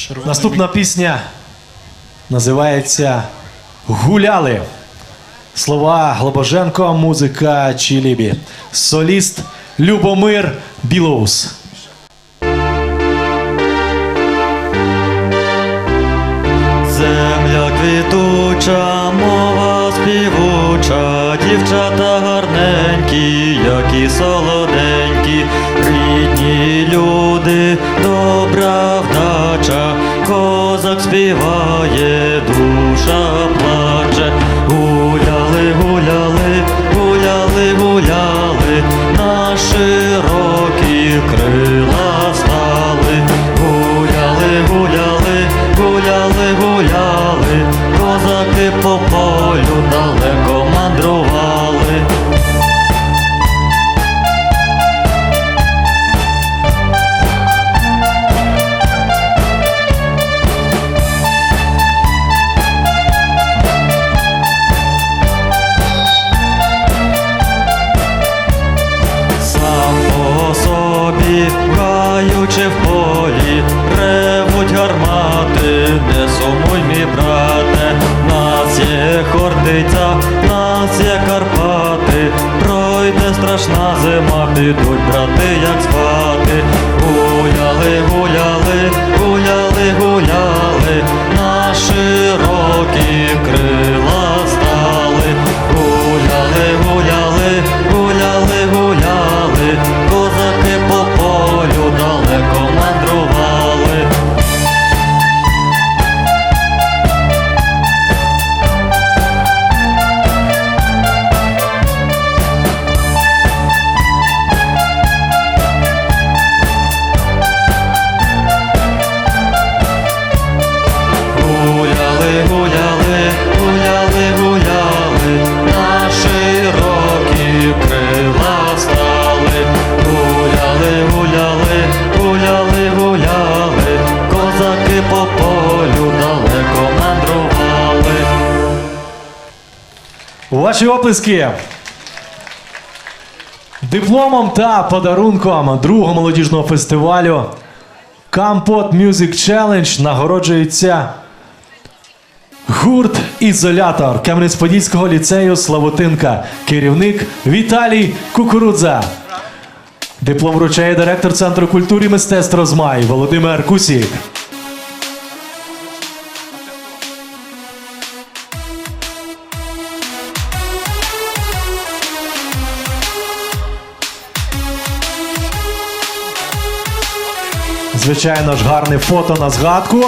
Червоний Наступна пісня називається Гуляли. Слова Глобоженко, музика Чілібі. Соліст Любомир Білоус. Земля квітуча, мова співуча, дівчата гарненькі, які солоденькі, рідні люди, добра вдача, козак співає, душа плаче, гуляли, гуляли, гуляли, гуляли, на широкі крила стали, гуляли, гуляли, гуляли, гуляли, козаки по гаючи в полі, ревуть гармати, не сумуй, мій брате, нас є Хортиця, нас є Карпати, пройде страшна зима, підуть брати, як Ваші оплески. Дипломом та подарунком другого молодіжного фестивалю Кампот Music Challenge нагороджується гурт Ізолятор Кам'янець-Подільського ліцею Славутинка. Керівник Віталій Кукурудза. Диплом вручає директор Центру культури і мистецтв Розмай Володимир Кусік. Звичайно ж, гарне фото на згадку.